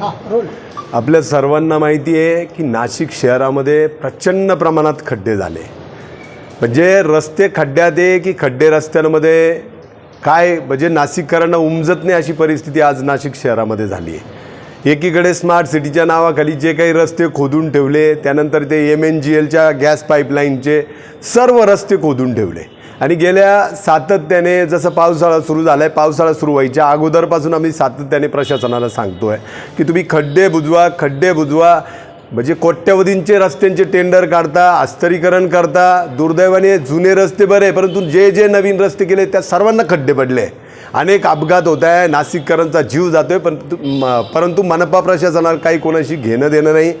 आपल्या सर्वांना माहिती आहे की नाशिक शहरामध्ये प्रचंड प्रमाणात खड्डे झाले. म्हणजे रस्ते खड्ड्यात आहे की खड्डे रस्त्यांमध्ये काय म्हणजे नाशिककरांना उमजत नाही अशी परिस्थिती आज नाशिक शहरामध्ये झाली आहे. एकीकडे स्मार्ट सिटीच्या नावाखाली जे काही रस्ते खोदून ठेवले त्यानंतर ते एम एन जी एलच्या गॅस पाईपलाईनचे सर्व रस्ते खोदून ठेवले. आणि गेल्या सातत्याने जसं पावसाळा सुरू झाला आहे पावसाळा सुरू व्हायच्या अगोदरपासून आम्ही सातत्याने प्रशासनाला सांगतो आहे की तुम्ही खड्डे बुजवा खड्डे बुजवा म्हणजे कोट्यवधींचे रस्त्यांचे टेंडर काढता अस्तरीकरण करता दुर्दैवाने जुने रस्ते बरे परंतु जे जे नवीन रस्ते केले त्या सर्वांना खड्डे पडले अनेक अपघात होत आहे नाशिककरांचा जीव जातो आहे परंतु परंतु मनपा प्रशासनाला काही कोणाशी घेणं देणं नाही.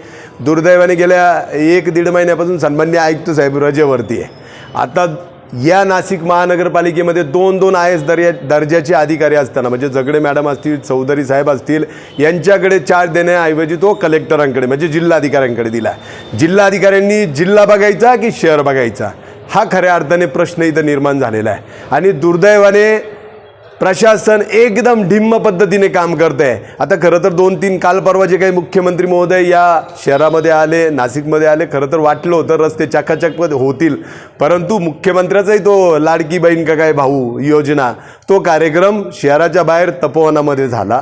दुर्दैवाने गेल्या एक दीड महिन्यापासून सन्मान्य आयुक्त साहेब रजेवरती आहे. आता या नाशिक महानगरपालिकेमध्ये दोन दोन आय एस दर्या दर्जाचे अधिकारी असताना म्हणजे जगडे मॅडम असतील चौधरी साहेब असतील यांच्याकडे चार्ज देण्याऐवजी तो कलेक्टरांकडे म्हणजे जिल्हाधिकाऱ्यांकडे दिला. जिल्हाधिकाऱ्यांनी जिल्हा बघायचा की शहर बघायचा? हा खऱ्या अर्थाने प्रश्न इथं निर्माण झालेला आहे. आणि दुर्दैवाने प्रशासन एकदम ढिम्म पद्धतीने काम करत आहे आता खरं तर दोन तीन काल परवा जे काही मुख्यमंत्री महोदय या शहरामध्ये आले नाशिकमध्ये आले खरं तर वाटलं होतं रस्ते चकाचक होतील. परंतु मुख्यमंत्र्याचाही तो लाडकी बहीण का काय भाऊ योजना तो कार्यक्रम शहराच्या बाहेर तपोवनामध्ये झाला.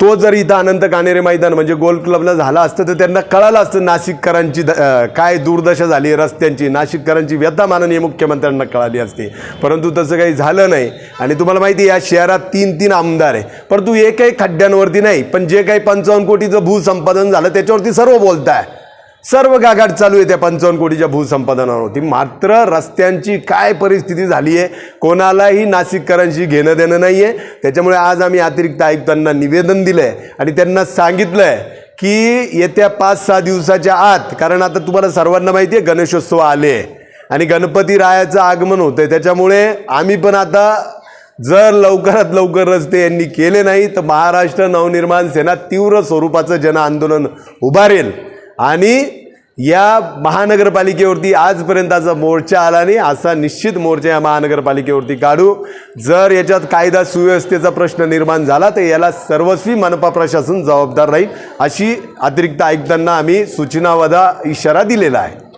तो जर इथं अनंत कानेरे मैदान म्हणजे गोल क्लबला झाला असतं तर त्यांना कळालं असतं नाशिककरांची द- काय दुर्दशा झाली रस्त्यांची नाशिककरांची व्यथा माननीय मुख्यमंत्र्यांना कळाली असते. परंतु तसं काही झालं नाही. आणि तुम्हाला माहिती आहे या शहरात तीन तीन आमदार आहे. परंतु एकही खड्ड्यांवरती नाही. पण जे काही पंचावन्न कोटीचं भूसंपादन झालं त्याच्यावरती सर्व बोलताय. सर्व गागाट चालू आहे त्या पंचावन्न कोटीच्या भूसंपादनावरती मात्र रस्त्यांची काय परिस्थिती झाली आहे कोणालाही नाशिककरांशी घेणं देणं नाही आहे त्याच्यामुळे आज आम्ही अतिरिक्त आयुक्तांना निवेदन दिलं आहे आणि त्यांना सांगितलं आहे की येत्या पाच सहा दिवसाच्या आत कारण आता तुम्हाला सर्वांना माहिती आहे गणेशोत्सव आले. आहे आणि गणपती रायाचं आगमन होतं आहे त्याच्यामुळे आम्ही पण आता जर लवकरात लवकर रस्ते यांनी केले नाही तर महाराष्ट्र नवनिर्माण सेना तीव्र स्वरूपाचं जन आंदोलन उभारेल. आणि या महानगरपालिकेवरती आजपर्यंतचा मोर्चा आला नाही असा निश्चित मोर्चा या महानगरपालिकेवरती काढू. जर याच्यात कायदा सुव्यवस्थेचा प्रश्न निर्माण झाला तर याला सर्वस्वी मनपा प्रशासन जबाबदार राहील अशी अतिरिक्त आयुक्तांना आम्ही सूचनावधा इशारा दिलेला आहे.